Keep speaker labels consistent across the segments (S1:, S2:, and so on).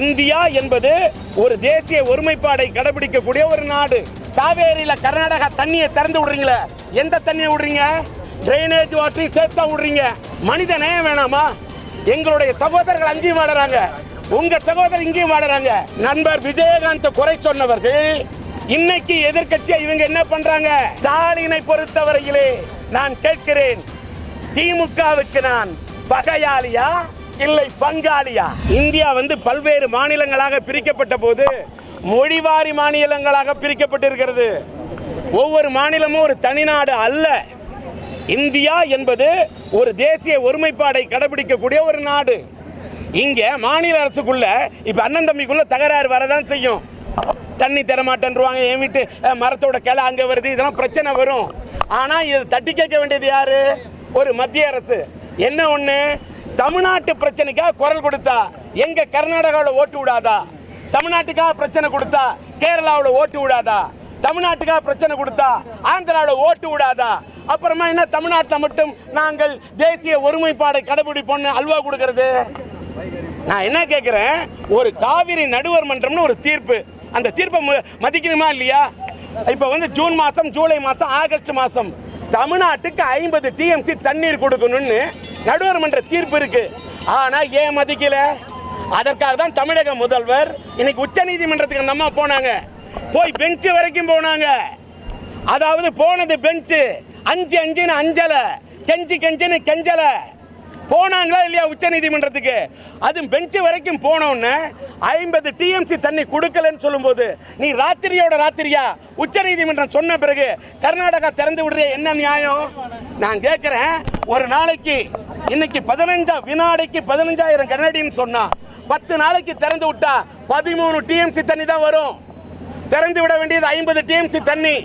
S1: India என்பது ஒரு தேசிய ஒருமைப்பாடை கடைபிடிக்கக்கூடிய ஒரு நாடு. காவேரியில கர்நாடகா தண்ணியை திறந்து விடுறீங்களே எந்த தண்ணியை விடுறீங்க? ட்ரைனேஜ் வாட்டரையும் சேர்த்தா விடுறீங்க. மனித நேயம் வேணாமா? எங்களுடைய சகோதரர்கள் அங்கேயும் வாடுறாங்க. உங்க சகோதரர் இங்கேயும் வாடுறாங்க. நண்பர் விஜயகாந்த் குறை சொன்னவர்கள் இன்னைக்கு எதிர்க்கட்சியா இவங்க என்ன பண்றாங்க? ஸ்டாலினை பொறுத்தவரையிலே நான் கேட்கிறேன் திமுகவுக்கு நான் பகையாளியா? இல்லை பங்காளியா? இந்தியா வந்து பல்வேறு மாநிலங்களாக பிரிக்கப்பட்ட போது மொழிவாரி மாநிலங்களாக பிரிக்கப்பட்டிருக்கிறது. ஒவ்வொரு மாநிலமும் ஒரு தனிநாடு அல்ல. இந்தியா என்பது ஒரு தேசிய ஒருமைப்பாடை கடைபிடிக்கக்கூடிய ஒரு நாடு. இங்கே மாநில அரசுக்குள்ள இப்போ அண்ணன் தம்பிக்குள்ள தகராறு வரதான் செய்யும். தண்ணி தரமாட்டேன்றுவாங்க என் வீட்டு மரத்தோட கிளை அங்கே வருது இதெல்லாம் பிரச்சனை வரும். ஆனால் இது தட்டி கேட்க வேண்டியது யாரு? ஒரு மத்திய அரசு. என்ன ஒன்று தமிழ்நாட்டு பிரச்சனைக்காக குரல் கொடுத்தா எங்க கர்நாடகாவில் ஓட்டு விடாதா? தமிழ்நாட்டுக்காக பிரச்சனை கொடுத்தா கேரளாவில் ஓட்டு விடாதா? தமிழ்நாட்டுக்காக பிரச்சனை கொடுத்தா ஆந்திராவில் ஓட்டு விடாதா? அப்புறமா என்ன தமிழ்நாட்டில் மட்டும் நாங்கள் தேசிய ஒருமைப்பாடை கடைபிடிப்போம்னு அல்வா கொடுக்கறது? நான் என்ன கேட்குறேன் ஒரு காவிரி நடுவர் மன்றம்னு ஒரு தீர்ப்பு. அந்த தீர்ப்பை ம- மதிக்கணுமா இல்லையா? இப்போ வந்து ஜூன் மாதம் ஜூலை மாதம் ஆகஸ்ட் மாதம் தமிழ்நாட்டுக்கு ஐம்பது டிஎம்சி தண்ணீர் கொடுக்கணும்னு நடுவர் மன்ற தீர்ப்பு இருக்கு. ஆனால் ஏன் மதிக்கல? அதற்காக தான் தமிழக முதல்வர் இன்னைக்கு உச்ச நீதிமன்றத்துக்கு அந்த அம்மா போனாங்க. போய் பெஞ்சு வரைக்கும் போனாங்க. அதாவது போனது பெஞ்சு. அஞ்சு அஞ்சுன்னு அஞ்சல. கெஞ்சி கெஞ்சின்னு கெஞ்சல. போனாங்களா இல்லையா உச்ச நீதிமன்றத்துக்கு? அது பெஞ்சு வரைக்கும் போனோன்னு ஐம்பது டிஎம்சி தண்ணி கொடுக்கலன்னு சொல்லும்போது நீ ராத்திரியோட ராத்திரியா? உச்ச நீதிமன்றம் சொன்ன பிறகு கர்நாடகா திறந்து விடுறிய என்ன நியாயம்? நான் கேட்குறேன் ஒரு நாளைக்கு இன்னைக்கு பதினஞ்சா வினாடிக்கு பதினஞ்சாயிரம் கனடின்னு சொன்னா பத்து நாளைக்கு திறந்து விட்டா பதிமூணு டிஎம்சி தண்ணி தான் வரும். திறந்து விட வேண்டியது ஐம்பது டிஎம்சி தண்ணி.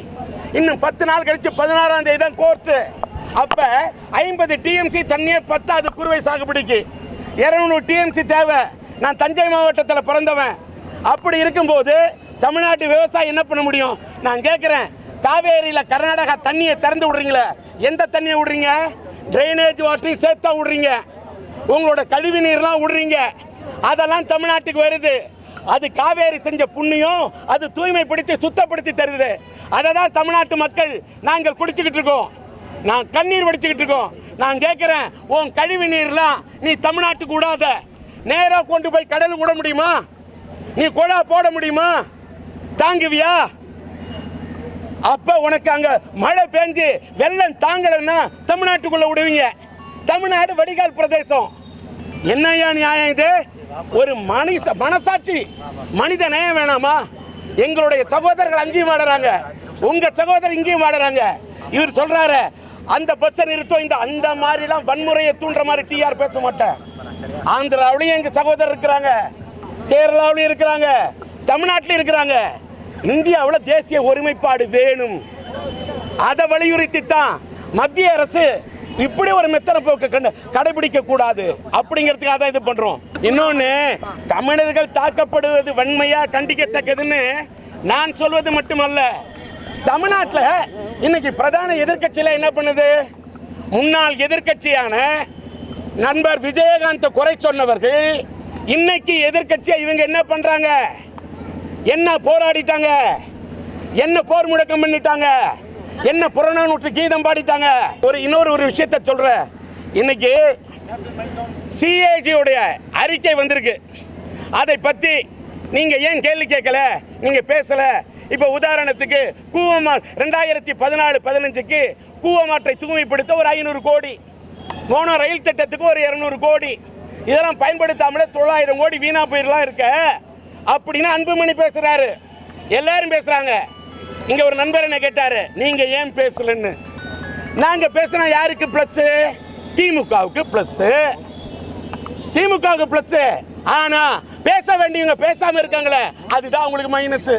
S1: இன்னும் பத்து நாள் கழிச்சு பதினாறாம் தேதி தான் கோர்த்து அப்ப ஐம்பது டிஎம்சி தண்ணியே பத்தாது குறுவை சாகுபடிக்கு. இருநூறு டிஎம்சி தேவை. நான் தஞ்சை மாவட்டத்தில் பிறந்தவன். அப்படி இருக்கும்போது தமிழ்நாட்டு விவசாயி என்ன பண்ண முடியும்? நான் கேட்குறேன் காவேரியில் கர்நாடகா தண்ணியை திறந்து விடுறீங்களே எந்த தண்ணியை விடுறீங்க? ட்ரைனேஜ் வாட்டரையும் சேர்த்தா விடுறீங்க. உங்களோட கழிவு நீர்லாம் விடுறீங்க. அதெல்லாம் தமிழ்நாட்டுக்கு வருது. அது காவேரி செஞ்ச புண்ணியம் அது தூய்மைப்படுத்தி சுத்தப்படுத்தி தருது. அதை தான் தமிழ்நாட்டு மக்கள் நாங்கள் குடிச்சுக்கிட்டு இருக்கோம். நான் கண்ணீர் வடிச்சுக்கிட்டு இருக்கோம். நான் கேட்குறேன் உன் கழிவு நீர்லாம் நீ தமிழ்நாட்டுக்கு விடாத. நேராக கொண்டு போய் கடலுக்கு விட முடியுமா? நீ குழா போட முடியுமா? தாங்குவியா? அப்ப உனக்கு அங்க மழை பெஞ்சு வெள்ளம் தாங்கலைன்னா தமிழ்நாட்டுக்குள்ள விடுவீங்க. தமிழ்நாடு வடிகால் பிரதேசம். என்னையா நியாயம் இது? ஒரு மனித மனசாட்சி மனித நேயம் வேணாமா? எங்களுடைய சகோதரர்கள் அங்கேயும் வாடுறாங்க. உங்க சகோதரர் இங்கேயும் வாடுறாங்க. இவர் சொல்றாரு அந்த பஸ்ஸை நிறுத்தம் இந்த அந்த மாதிரிலாம் வன்முறையை தூண்டுற மாதிரி டிஆர் பேச மாட்டேன். ஆந்திராவிலையும் எங்க சகோதரர் இருக்கிறாங்க. கேரளாவிலையும் இருக்கிறாங்க. தமிழ்நாட்டிலையும் இருக்கிறாங்க. இந்தியாவில் தேசிய ஒருமைப்பாடு வேணும். அதை வலியுறுத்தி தான் மத்திய அரசு இப்படி ஒரு மெத்தனை போக்கு கண்டு கடைபிடிக்க கூடாது. அப்படிங்கிறதுக்காக தான் இது பண்றோம். இன்னொன்னு தமிழர்கள் தாக்கப்படுவது வன்மையா கண்டிக்கத்தக்கதுன்னு நான் சொல்வது மட்டுமல்ல. தமிழ்நாட்டில் இன்னைக்கு பிரதான எதிர்கட்சியில் என்ன பண்ணுது? முன்னாள் எதிர்க்கட்சியான நண்பர் விஜயகாந்த் குறை சொன்னவர்கள் இன்னைக்கு எதிர்கட்சியை இவங்க என்ன பண்றாங்க? என்ன போராடிட்டாங்க? என்ன போர் முடக்கம் பண்ணிட்டாங்க? என்ன புறநானூற்று கீதம் பாடிட்டாங்க? ஒரு இன்னொரு ஒரு விஷயத்தை சொல்கிறேன் இன்னைக்கு சிஏஜியுடைய அறிக்கை வந்திருக்கு. அதை பத்தி நீங்க ஏன் கேள்வி கேட்கல? நீங்க பேசல. இப்ப உதாரணத்துக்கு கூவமா ரெண்டாயிரத்தி பதினாலு பதினஞ்சுக்கு கூவமாற்றை தூய்மைப்படுத்த ஒரு ஐநூறு கோடி. மோனோ ரயில் திட்டத்துக்கு ஒரு இருநூறு கோடி. இதெல்லாம் பயன்படுத்தாமலே தொள்ளாயிரம் கோடி வீணா போயிடலாம் இருக்க. அப்படின்னு அன்புமணி பேசுகிறாரு எல்லாரும் பேசுகிறாங்க இங்கே ஒரு நண்பர் என்ன கேட்டார் நீங்கள் ஏன் பேசலன்னு? நாங்கள் பேசுனா யாருக்கு ப்ளஸ்ஸு திமுகவுக்கு ப்ளஸ்ஸு திமுகவுக்கு ப்ளஸ்ஸு ஆனால் பேச வேண்டியவங்க பேசாமல் இருக்காங்களே அதுதான் அவங்களுக்கு மைனஸு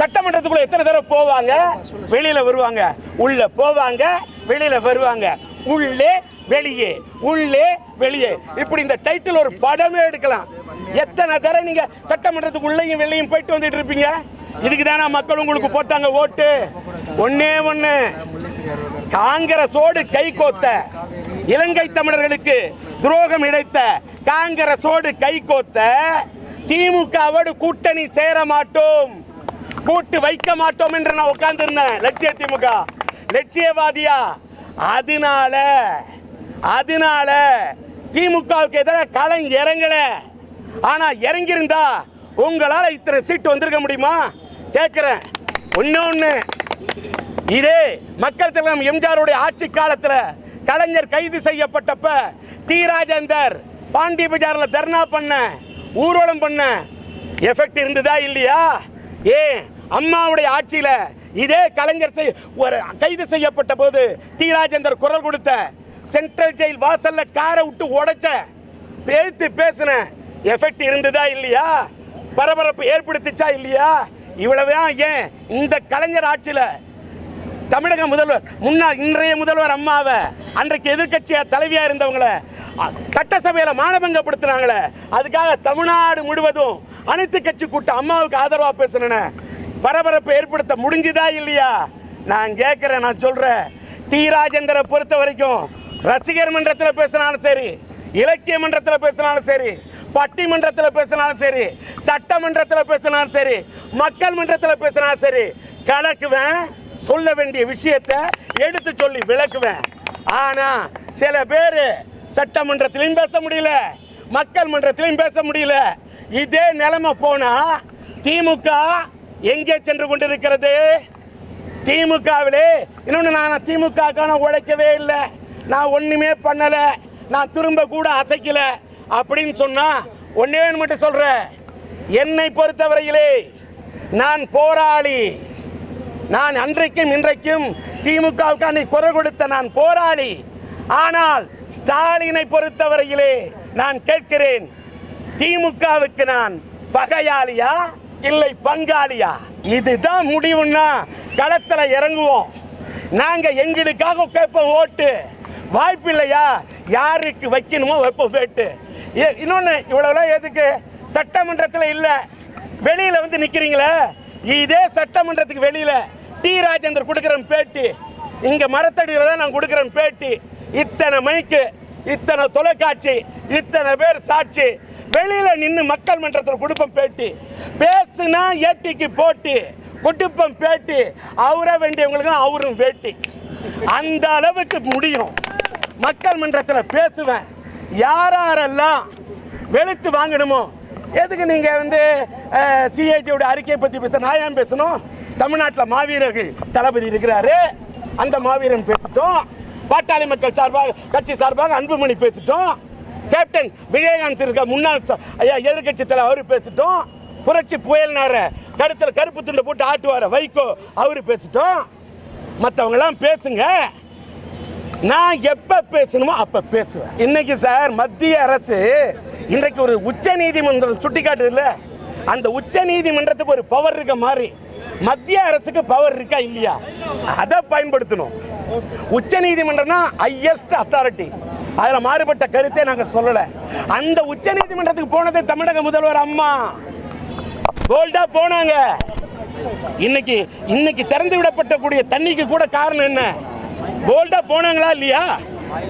S1: சட்டமன்றத்துக்குள்ள எத்தனை தடவை போவாங்க? வெளியில் வருவாங்க. உள்ளே போவாங்க வெளியில் வருவாங்க. உள்ளே வெளியே உள்ளே வெளியே. இப்படி இந்த டைட்டில் ஒரு படமே எடுக்கலாம். எத்தனை தடவை நீங்க சட்டமன்றத்துக்கு உள்ளேயும் வெளியும் போயிட்டு வந்துட்டு இருப்பீங்க? இதுக்கு தானே மக்கள் உங்களுக்கு போட்டாங்க ஓட்டு? ஒன்னே ஒண்ணு. காங்கிரஸோடு கை கோத்த இலங்கை தமிழர்களுக்கு துரோகம் இழைத்த காங்கிரஸோடு கை கோத்த திமுகவோடு கூட்டணி சேர மாட்டோம். கூட்டு வைக்க மாட்டோம் என்று நான் உட்கார்ந்திருந்தேன். லட்சிய திமுக. லட்சியவாதியா? அதனால அதனால திமுகவுக்கு எதிராக களம் இறங்கல. ஆனா இறங்கியிருந்தா உங்களால இத்தனை சீட்டு வந்திருக்க முடியுமா? கேட்கிறேன். ஒண்ணு ஒண்ணு. இதே மக்கள் தலைவர் எம்ஜிஆருடைய ஆட்சி காலத்துல கலைஞர் கைது செய்யப்பட்டப்ப டி ராஜேந்தர் பாண்டி பஜார்ல தர்ணா பண்ண ஊர்வலம் பண்ண எஃபெக்ட் இருந்ததா இல்லையா? ஏ அம்மாவுடைய ஆட்சியில இதே கலைஞர் செய்- ஒரு கைது செய்யப்பட்ட போது டி ராஜேந்தர் குரல் கொடுத்த சென்ட்ரல் ஜெயில் வாசல்ல காரை விட்டு உடைச்ச பேத்து பேசின எஃபெக்ட் இருந்ததா இல்லையா? பரபரப்பு ஏற்படுத்திச்சா இல்லையா? இவ்வளவுதான் ஏன் இந்த கலைஞர் ஆட்சியில் தமிழக முதல்வர் முன்னாள் இன்றைய முதல்வர் அம்மாவை அன்றைக்கு எதிர்கட்சியா தலைவியா இருந்தவங்கள சட்டசபையில் சட்டசபையில மானபங்கப்படுத்தினாங்களே அதுக்காக தமிழ்நாடு முழுவதும் அனைத்து கட்சி கூட்டம் அம்மாவுக்கு ஆதரவா பேசுனேன். பரபரப்பு ஏற்படுத்த முடிஞ்சுதா இல்லையா? நான் கேட்கிறேன் நான் சொல்றேன். டி. ராஜேந்திர பொறுத்த வரைக்கும் ரசிகர் மன்றத்தில் பேசினாலும் சரி இலக்கிய மன்றத்தில் பேசினாலும் சரி பட்டிமன்றத்தில் பேசினாலும் சரி சட்டமன்றத்தில் பேசினாலும் சரி மக்கள் மன்றத்தில் பேசினாலும் சரி கலக்குவேன் சொல்ல வேண்டிய விஷயத்தை எடுத்து சொல்லி விளக்குவேன். ஆனா சில பேர் சட்டமன்றத்திலையும் பேச முடியல மக்கள் மன்றத்திலையும் பேச முடியல. இதே நிலைமை போனா திமுக எங்கே சென்று கொண்டிருக்கிறது? திமுகவிலே இன்னொன்று நான் திமுகக்கான உழைக்கவே இல்லை. நான் ஒன்றுமே பண்ணலை. நான் திரும்ப கூட அசைக்கல. அப்படின்னு சொன்னால் ஒன்றே மட்டும் சொல்கிறேன் என்னை பொறுத்தவரையிலே நான் போராளி. நான் அன்றைக்கும் இன்றைக்கும் திமுகவுக்கான குரல் கொடுத்த நான் போராளி. ஆனால் ஸ்டாலினை பொறுத்தவரையிலே நான் கேட்கிறேன் திமுகவுக்கு நான் பகையாளியா இல்லை பங்காளியா? இதுதான் முடிவுன்னா களத்தில் இறங்குவோம். நாங்கள் எங்களுக்காக கேட்போம் ஓட்டு. வாய்ப்பு இல்லையா யாருக்கு வைக்கணுமோ வைப்போம் வேட்டு. ஏ- இவ்வளோலாம் எதுக்கு? சட்டமன்றத்தில் இல்லை. வெளியில் வந்து நிற்கிறீங்களே இதே சட்டமன்றத்துக்கு வெளியில் டி. ராஜேந்தர் கொடுக்குறேன் பேட்டி. இங்கே மரத்தடியில் தான் நான் கொடுக்குறேன் பேட்டி. இத்தனை மைக்கு இத்தனை தொலைக்காட்சி இத்தனை பேர் சாட்சி. வெளியில் நின்று மக்கள் மன்றத்தில் கொடுப்போம் பேட்டி. பேசுனா ஏட்டிக்கு போட்டி. கொடுப்போம் பேட்டி. அவரை வேண்டியவங்களுக்கு அவரும் வேட்டி. அந்த அளவுக்கு முடியும். மக்கள் மன்றத்தில் பேசுவேன். யாரெல்லாம் வெளுத்து வாங்கணுமோ? எதுக்கு நீங்கள் வந்து சிஏஜியோட அறிக்கையை பற்றி பேச நான் ஏன் பேசணும்? தமிழ்நாட்டில் மாவீரர்கள் தளபதி இருக்கிறாரு. அந்த மாவீரன் பேசிட்டோம். பாட்டாளி மக்கள் சார்பாக கட்சி சார்பாக அன்புமணி பேசிட்டோம். கேப்டன் விஜயகாந்த் இருக்க முன்னாள் ஐயா எதிர்கட்சி தலைவர் அவர் பேசிட்டோம். புரட்சி புயல்னார கருத்தில் கருப்பு துண்டை போட்டு ஆட்டுவார வைகோ அவர் பேசிட்டோம். மற்றவங்களாம் பேசுங்க. நான் எப்ப பேசணுமோ அப்ப பேசுவேன். இன்னைக்கு சார் மத்திய அரசு இன்றைக்கு ஒரு உச்ச நீதிமன்றம் சுட்டி காட்டுதுல்ல அந்த உச்ச நீதிமன்றத்துக்கு ஒரு பவர் இருக்க மாதிரி மத்திய அரசுக்கு பவர் இருக்கா இல்லையா? அதை பயன்படுத்தணும். உச்ச நீதிமன்றம்னா ஹையஸ்ட் அத்தாரிட்டி அதில் மாறுபட்ட கருத்தே நாங்கள் சொல்லலை. அந்த உச்ச நீதிமன்றத்துக்கு போனது தமிழக முதல்வர் அம்மா. போல்டா போனாங்க. இன்னைக்கு இன்னைக்கு திறந்து விடப்பட்ட கூடிய தண்ணிக்கு கூட காரணம் என்ன? போல்டா போனாங்களா இல்லையா?